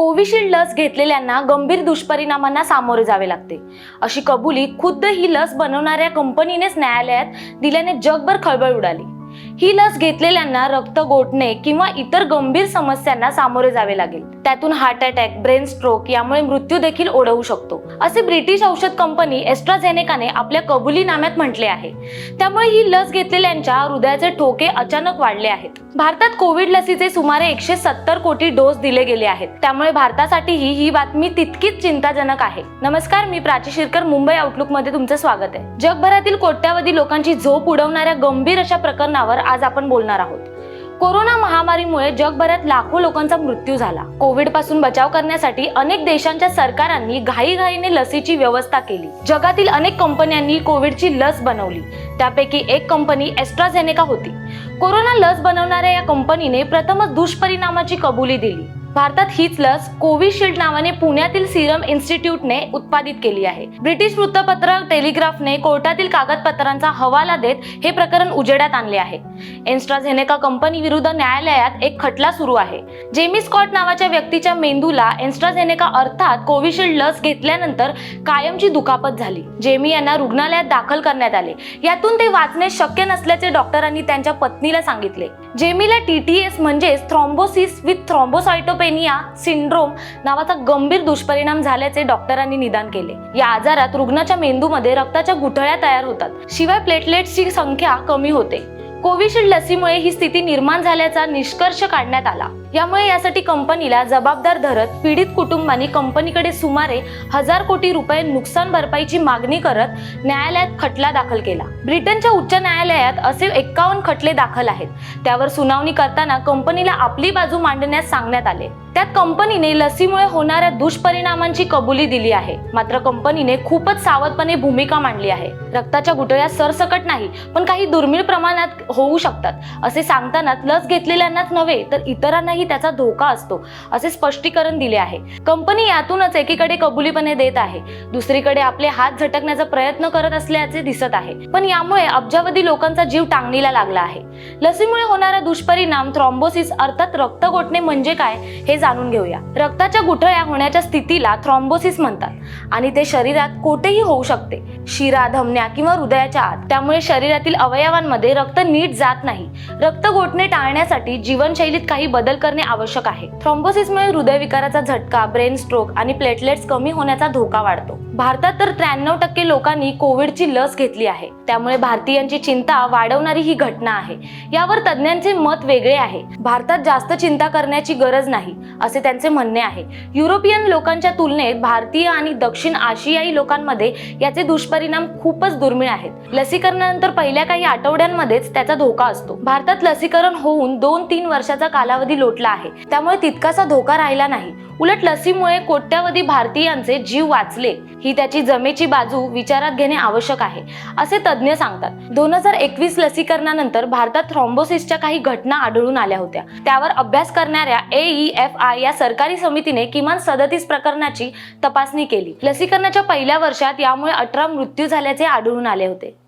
Covishield लस घेतलेल्यांना गंभीर दुष्परिणामांना सामोरे जावे लागते. अशी कबुली खुद्द ही लस बनवणाऱ्या कंपनीनेच न्यायालयात दिल्याने जगभर खळबळ उडाली. ही लस घेतलेल्यांना रक्त गोठणे किंवा इतर गंभीर समस्यांना सामोरे जावे लागेल. त्यातून हार्ट अटॅक ब्रेन स्ट्रोक यामुळे मृत्यू देखील ओढवू शकतो. असे ब्रिटिश औषध कंपनी एस्ट्राझेनेकाने आपल्या कबुलीनाम्यात म्हटले आहे. त्यामुळे ही लस घेतलेल्यांच्या हृदयाचे ठोके अचानक वाढले आहेत. भारतात कोविड लसीचे सुमारे एकशे सत्तर कोटी डोस दिले गेले आहेत. त्यामुळे भारतासाठीही ही बातमी तितकीच चिंताजनक आहे. नमस्कार मी प्राची शिरकर मुंबई आउटलुकमध्ये तुमचं स्वागत आहे. जगभरातील कोट्यावधी लोकांची झोप उडवणाऱ्या गंभीर अशा प्रकरणावर आज आपण बोलणार आहोत. कोरोना महामारीमुळे जगभरात लाखो लोकांचा मृत्यू झाला. कोविडपासून बचाव करण्यासाठी अनेक देशांच्या सरकारांनी घाईघाईने लसीची व्यवस्था केली. जगातील अनेक कंपन्यांनी कोविडची लस बनवली. त्यापैकी एक कंपनी एस्ट्राझेनेका होती. कोरोना लस बनवणाऱ्या या कंपनीने प्रथमच दुष्परिणामाची कबुली दिली. भारतात हीच लस कोविशिल्ड नावाने पुण्यातील सिरम इन्स्टिट्यूटने उत्पादित केली आहे. ब्रिटिश वृत्तपत्र टेलिग्राफने कोर्टातील कागदपत्रांचा हवाला देत हे प्रकरण उजेडात आणले आहे. एन्स्ट्राझेनेका कंपनी विरुद्ध न्यायालयात एक खटला सुरू आहे. जेमी स्कॉट नावाच्या व्यक्तीच्या मेंदूला एन्स्ट्राझेनेका अर्थात कोविशिल्ड लस घेतल्यानंतर कायमची दुखापत झाली. जेमी यांना रुग्णालयात दाखल करण्यात आले. यातून ते वाचणे शक्य नसल्याचे डॉक्टरांनी त्यांच्या पत्नीला सांगितले. जेमीला टीटीएस म्हणजेच थ्रॉम्बोसिस विथ थ्रॉम्बोसायटोपेनिया सिंड्रोम नावाचा गंभीर दुष्परिणाम झाल्याचे डॉक्टरांनी निदान केले. या आजारात रुग्णाच्या मेंदूमध्ये रक्ताच्या गुठळ्या तयार होतात. शिवाय प्लेटलेट्सची संख्या कमी होते. कोविशिल्ड लसीमुळे ही स्थिती निर्माण झाल्याचा निष्कर्ष काढण्यात आला. यामुळे यासाठी कंपनीला जबाबदार धरत पीडित कुटुंबांनी कंपनीकडे सुमारे हजार कोटी रुपये नुकसान भरपाईची मागणी करत न्यायालयात खटला दाखल केला. ब्रिटनच्या उच्च न्यायालयात असे एक्कावन्न खटले दाखल आहेत. त्यावर सुनावणी करताना कंपनीला आपली बाजू मांडण्यास सांगण्यात आले. त्यात कंपनीने लसीमुळे होणाऱ्या दुष्परिणामांची कबुली दिली आहे. मात्र कंपनीने खूपच सावधपणे भूमिका मांडली आहे. रक्ताच्या गुठळ्या सरसकट नाही पण काही दुर्मिळ प्रमाणात होऊ शकतात. असे सांगतानाच लस घेतलेल्यांनाच नव्हे तर इतरांनाही त्याचा धोका असतो असे स्पष्टीकरण दिले आहे. कंपनी यातूनच एकीकडे कबुलीपणे देत आहे दुसरीकडे आपले हात झटकण्याचा प्रयत्न करत असल्याचे दिसत आहे. पण यामुळे अब्जावधी लोकांचा जीव टांगणीला लागला आहे. लसीमुळे होणारा दुष्परिणाम थ्रॉम्बोसिस अर्थात रक्त गोठणे म्हणजे काय हे जाणून घेऊया. रक्ताच्या गुठळ्या होण्याच्या स्थितीला थ्रॉम्बोसिस म्हणतात आणि ते शरीरात कोठेही होऊ शकते. शिरा धमन्या किंवा हृदयाच्या आत. त्यामुळे शरीरातील अवयवांमध्ये रक्त नीट जात नाही. रक्त गोठणे टाळण्यासाठी जीवनशैलीत काही बदल कर करणे आवश्यक आहे. थ्रॉम्बोसिसमुळे हृदयविकाराचा झटका ब्रेन स्ट्रोक आणि प्लेटलेट्स कमी होण्याचा धोका वाढतो. भारतात तर त्र्याण्णव टक्के लोकांनी कोविडची लस घेतली आहे. त्यामुळे भारतीयांची चिंता वाढवणारी ही घटना आहे. यावर तज्ज्ञांचे मत वेगळे आहे. भारतात जास्त चिंता करण्याची गरज नाही असे त्यांचे म्हणणे आहे. युरोपियन लोकांच्या तुलनेत भारतीय आणि दक्षिण आशियाई लोकांमध्ये याचे दुष्परिणाम खूपच दुर्मिळ आहेत. लसीकरणानंतर पहिल्या काही आठवड्यांमध्येच त्याचा धोका असतो. भारतात लसीकरण होऊन दोन तीन वर्षाचा कालावधी लोटला आहे. त्यामुळे तितकासा धोका राहिला नाही. उलट लसीमुळे कोट्यावधी भारतीयांचे जीव वाचले. ही त्याची जमेची बाजू विचारात घेणे आवश्यक आहे असे तज्ज्ञ सांगतात. दोन हजार एकवीस लसीकरणानंतर भारतात थ्रॉम्बोसिसच्या काही घटना आढळून आल्या होत्या. त्यावर अभ्यास करणाऱ्या ए एफ आय या सरकारी समितीने किमान सदतीस प्रकरणाची तपासणी केली. लसीकरणाच्या पहिल्या वर्षात यामुळे अठरा मृत्यू झाल्याचे आढळून आले होते.